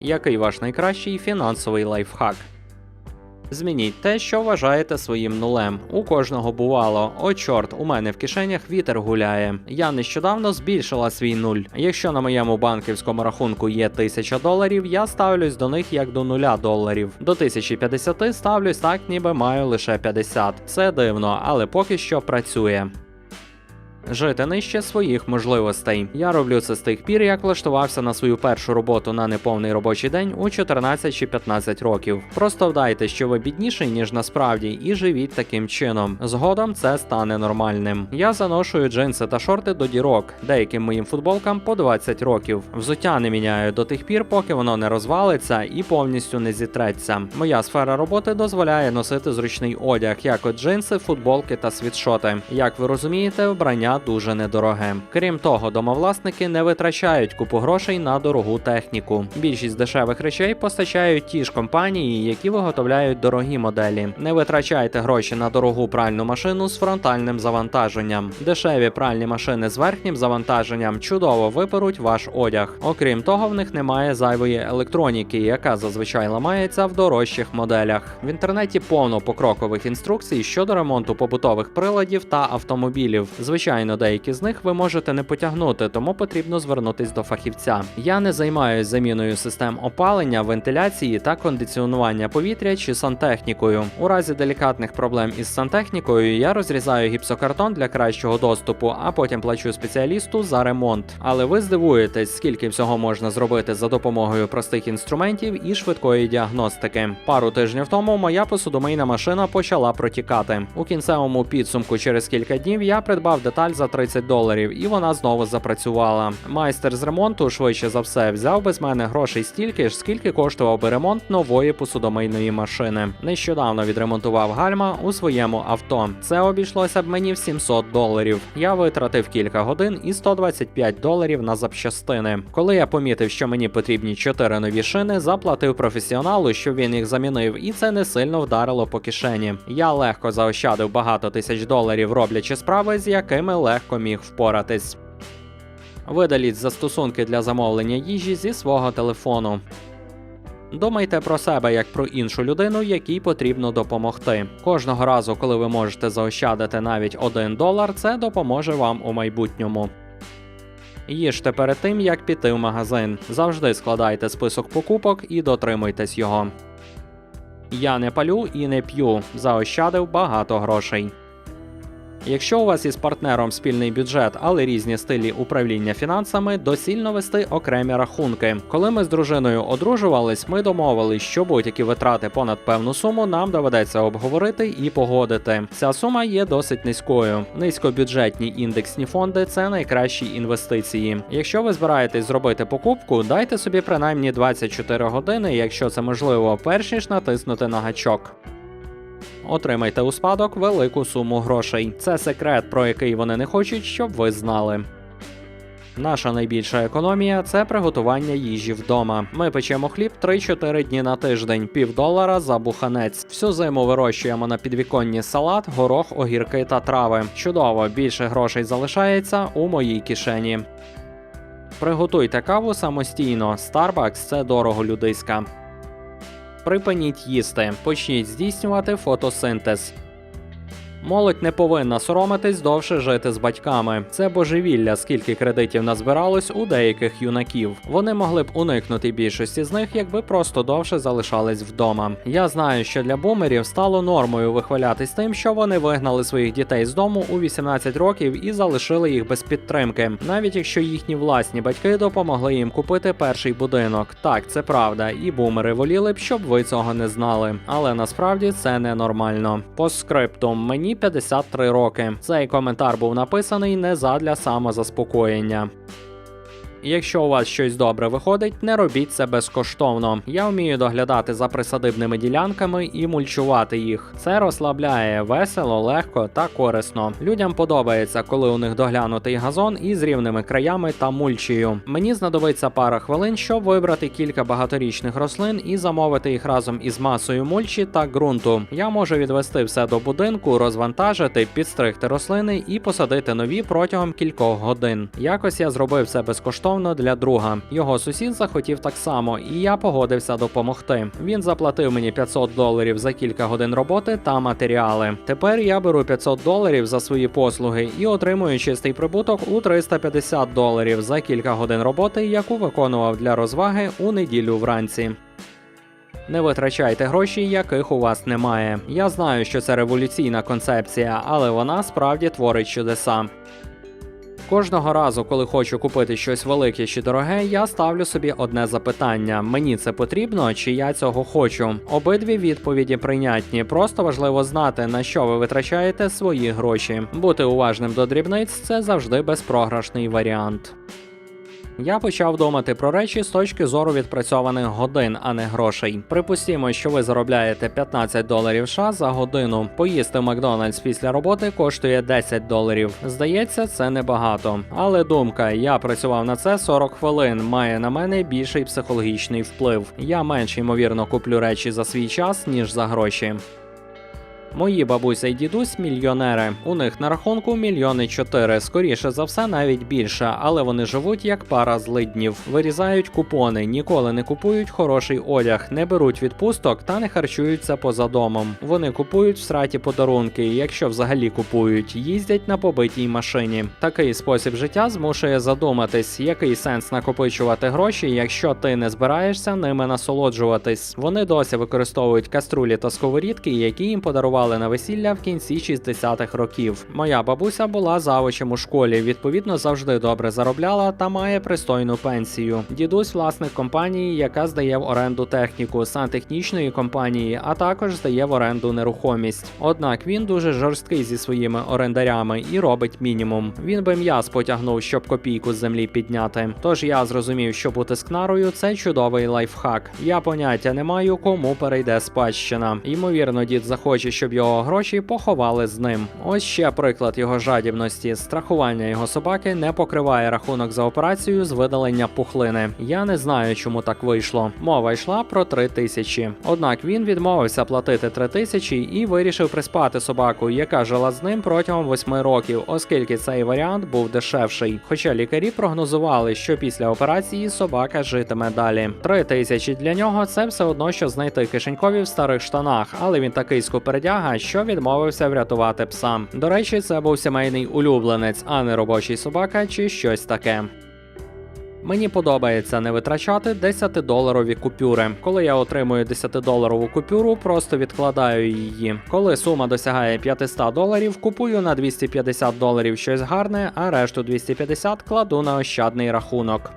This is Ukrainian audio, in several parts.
Який ваш найкращий фінансовий лайфхак? Змініть те, що вважаєте своїм нулем. У кожного бувало. О, чорт, у мене в кишенях вітер гуляє. Я нещодавно збільшила свій нуль. Якщо на моєму банківському рахунку є 1000 доларів, я ставлюсь до них як до нуля доларів. До 1050 ставлюсь так, ніби маю лише 50. Це дивно, але поки що працює. Жити нижче своїх можливостей. Я роблю це з тих пір, як влаштувався на свою першу роботу на неповний робочий день у 14 чи 15 років. Просто вдайте, що ви бідніший, ніж насправді, і живіть таким чином. Згодом це стане нормальним. Я заношую джинси та шорти до дірок, деяким моїм футболкам по 20 років. Взуття не міняю до тих пір, поки воно не розвалиться і повністю не зітреться. Моя сфера роботи дозволяє носити зручний одяг, як от джинси, футболки та світшоти. Як ви розумієте, вбрання дуже недороге. Крім того, домовласники не витрачають купу грошей на дорогу техніку. Більшість дешевих речей постачають ті ж компанії, які виготовляють дорогі моделі. Не витрачайте гроші на дорогу пральну машину з фронтальним завантаженням. Дешеві пральні машини з верхнім завантаженням чудово виперуть ваш одяг. Окрім того, в них немає зайвої електроніки, яка зазвичай ламається в дорожчих моделях. В інтернеті повно покрокових інструкцій щодо ремонту побутових приладів та автомобілів. Звичайно, деякі з них ви можете не потягнути, тому потрібно звернутись до фахівця. Я не займаюся заміною систем опалення, вентиляції та кондиціонування повітря чи сантехнікою. У разі делікатних проблем із сантехнікою я розрізаю гіпсокартон для кращого доступу, а потім плачу спеціалісту за ремонт. Але ви здивуєтесь, скільки всього можна зробити за допомогою простих інструментів і швидкої діагностики. Пару тижнів тому моя посудомийна машина почала протікати. У кінцевому підсумку через кілька днів я придбав деталь за 30 доларів, і вона знову запрацювала. Майстер з ремонту швидше за все взяв би з мене грошей стільки ж, скільки коштував би ремонт нової посудомийної машини. Нещодавно відремонтував гальма у своєму авто. Це обійшлося б мені в 700 доларів. Я витратив кілька годин і 125 доларів на запчастини. Коли я помітив, що мені потрібні 4 нові шини, заплатив професіоналу, щоб він їх замінив, і це не сильно вдарило по кишені. Я легко заощадив багато тисяч доларів, роблячи справи, з якими легко міг впоратись. Видаліть застосунки для замовлення їжі зі свого телефону. Думайте про себе як про іншу людину, якій потрібно допомогти. Кожного разу, коли ви можете заощадити навіть 1 долар, це допоможе вам у майбутньому. Їжте перед тим, як піти в магазин. Завжди складайте список покупок і дотримуйтесь його. Я не палю і не п'ю. Заощадив багато грошей. Якщо у вас із партнером спільний бюджет, але різні стилі управління фінансами, доцільно вести окремі рахунки. Коли ми з дружиною одружувались, ми домовились, що будь-які витрати понад певну суму нам доведеться обговорити і погодити. Ця сума є досить низькою. Низькобюджетні індексні фонди це найкращі інвестиції. Якщо ви збираєтесь зробити покупку, дайте собі принаймні 24 години, якщо це можливо, перш ніж натиснути на гачок. Отримайте у спадок велику суму грошей. Це секрет, про який вони не хочуть, щоб ви знали. Наша найбільша економія це приготування їжі вдома. Ми печемо хліб 3-4 дні на тиждень, півдолара за буханець. Всю зиму вирощуємо на підвіконні салат, горох, огірки та трави. Чудово, більше грошей залишається у моїй кишені. Приготуйте каву самостійно. Starbucks – це дорого людиська. Припиніть їсти. Почніть здійснювати фотосинтез. Молодь не повинна соромитись довше жити з батьками. Це божевілля, скільки кредитів назбиралось у деяких юнаків. Вони могли б уникнути більшості з них, якби просто довше залишались вдома. Я знаю, що для бумерів стало нормою вихвалятись тим, що вони вигнали своїх дітей з дому у 18 років і залишили їх без підтримки, навіть якщо їхні власні батьки допомогли їм купити перший будинок. Так, це правда, і бумери воліли б, щоб ви цього не знали. Але насправді це ненормально. По скриптум мені 53 роки. Цей коментар був написаний не задля самозаспокоєння. Якщо у вас щось добре виходить, не робіть це безкоштовно. Я вмію доглядати за присадибними ділянками і мульчувати їх. Це розслабляє весело, легко та корисно. Людям подобається, коли у них доглянутий газон із рівними краями та мульчею. Мені знадобиться пара хвилин, щоб вибрати кілька багаторічних рослин і замовити їх разом із масою мульчі та ґрунту. Я можу відвести все до будинку, розвантажити, підстригти рослини і посадити нові протягом кількох годин. Якось я зробив це безкоштовно безкоштовно для друга. Його сусід захотів так само, і я погодився допомогти. Він заплатив мені 500 доларів за кілька годин роботи та матеріали. Тепер я беру 500 доларів за свої послуги і отримую чистий прибуток у 350 доларів за кілька годин роботи, яку виконував для розваги у неділю вранці. Не витрачайте гроші, яких у вас немає. Я знаю, що це революційна концепція, але вона справді творить чудеса. Кожного разу, коли хочу купити щось велике чи дороге, я ставлю собі одне запитання: мені це потрібно чи я цього хочу. Обидві відповіді прийнятні. Просто важливо знати, на що ви витрачаєте свої гроші. Бути уважним до дрібниць це завжди безпрограшний варіант. Я почав думати про речі з точки зору відпрацьованих годин, а не грошей. Припустімо, що ви заробляєте 15 доларів США за годину. Поїсти в Макдональдс після роботи коштує 10 доларів. Здається, це небагато. Але думка, я працював на це 40 хвилин, має на мене більший психологічний вплив. Я менш ймовірно куплю речі за свій час, ніж за гроші. Мої бабуся і дідусь мільйонери. У них на рахунку мільйони чотири. Скоріше за все, навіть більше, але вони живуть як пара злиднів, вирізають купони, ніколи не купують хороший одяг, не беруть відпусток та не харчуються поза домом. Вони купують в сраті подарунки, якщо взагалі купують, їздять на побитій машині. Такий спосіб життя змушує задуматись, який сенс накопичувати гроші, якщо ти не збираєшся ними насолоджуватись. Вони досі використовують каструлі та сковорідки, які їм подарували на весілля в кінці 60-х років. Моя бабуся була завучем у школі, відповідно завжди добре заробляла та має пристойну пенсію. Дідусь власник компанії, яка здає в оренду техніку, сантехнічної компанії, а також здає в оренду нерухомість. Однак він дуже жорсткий зі своїми орендарями і робить мінімум. Він би м'яз потягнув, щоб копійку з землі підняти. Тож я зрозумів, що бути скнарою це чудовий лайфхак. Я поняття не маю, кому перейде спадщина. Ймовірно, дід захоче, щоб його гроші поховали з ним. Ось ще приклад його жадібності. Страхування його собаки не покриває рахунок за операцію з видалення пухлини. Я не знаю, чому так вийшло. Мова йшла про три тисячі. Однак він відмовився платити три тисячі і вирішив приспати собаку, яка жила з ним протягом восьми років, оскільки цей варіант був дешевший. Хоча лікарі прогнозували, що після операції собака житиме далі. Три тисячі для нього це все одно, що знайти кишенькові в старих штанах, але він такий скупердяга, що відмовився врятувати пса. До речі, це був сімейний улюбленець, а не робочий собака чи щось таке. Мені подобається не витрачати 10-доларові купюри. Коли я отримую 10-доларову купюру, просто відкладаю її. Коли сума досягає 500 доларів, купую на 250 доларів щось гарне, а решту 250 кладу на ощадний рахунок.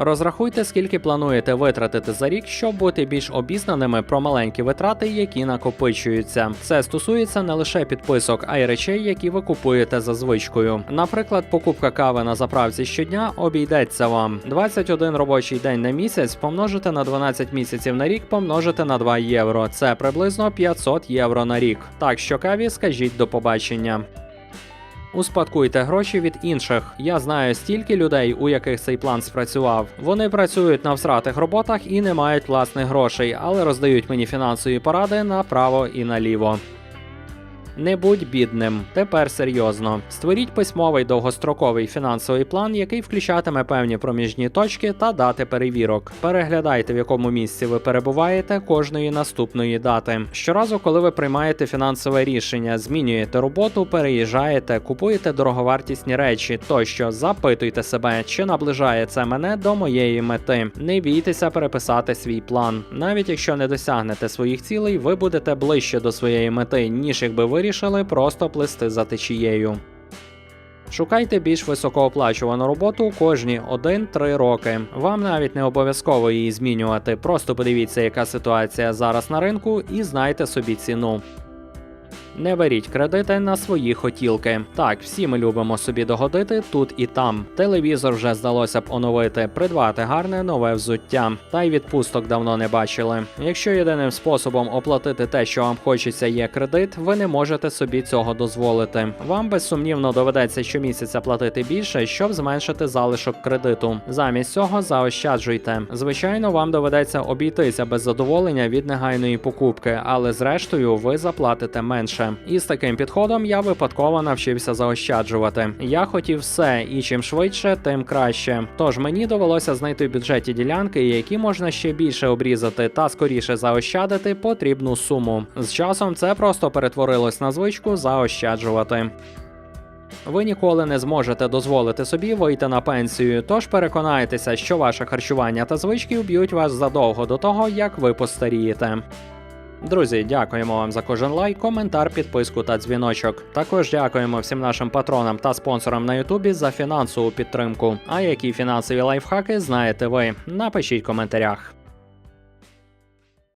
Розрахуйте, скільки плануєте витратити за рік, щоб бути більш обізнаними про маленькі витрати, які накопичуються. Це стосується не лише підписок, а й речей, які ви купуєте за звичкою. Наприклад, покупка кави на заправці щодня обійдеться вам 21 робочий день на місяць, помножити на 12 місяців на рік, помножити на 2 євро. Це приблизно 500 євро на рік. Так що каві скажіть до побачення. Успадкуйте гроші від інших. Я знаю стільки людей, у яких цей план спрацював. Вони працюють на всратих роботах і не мають власних грошей, але роздають мені фінансові поради направо і наліво. Не будь бідним. Тепер серйозно. Створіть письмовий довгостроковий фінансовий план, який включатиме певні проміжні точки та дати перевірок. Переглядайте, в якому місці ви перебуваєте кожної наступної дати. Щоразу, коли ви приймаєте фінансове рішення, змінюєте роботу, переїжджаєте, купуєте дороговартісні речі, тощо запитуйте себе, чи наближає це мене до моєї мети. Не бійтеся переписати свій план. Навіть якщо не досягнете своїх цілей, ви будете ближче до своєї мети, ніж якби вирішили просто плисти за течією. Шукайте більш високооплачувану роботу кожні 1-3 роки. Вам навіть не обов'язково її змінювати. Просто подивіться, яка ситуація зараз на ринку, і знайте собі ціну. Не беріть кредити на свої хотілки. Так, всі ми любимо собі догодити тут і там. Телевізор вже здалося б оновити, придбати гарне нове взуття. Та й відпусток давно не бачили. Якщо єдиним способом оплатити те, що вам хочеться, є кредит, ви не можете собі цього дозволити. Вам безсумнівно доведеться щомісяця платити більше, щоб зменшити залишок кредиту. Замість цього заощаджуйте. Звичайно, вам доведеться обійтися без задоволення від негайної покупки, але зрештою ви заплатите менше. І з таким підходом я випадково навчився заощаджувати. Я хотів все, і чим швидше, тим краще. Тож мені довелося знайти в бюджеті ділянки, які можна ще більше обрізати та скоріше заощадити потрібну суму. З часом це просто перетворилось на звичку заощаджувати. Ви ніколи не зможете дозволити собі вийти на пенсію, тож переконайтеся, що ваше харчування та звички вб'ють вас задовго до того, як ви постарієте. Друзі, дякуємо вам за кожен лайк, коментар, підписку та дзвіночок. Також дякуємо всім нашим патронам та спонсорам на Ютубі за фінансову підтримку. А які фінансові лайфхаки знаєте ви? Напишіть в коментарях.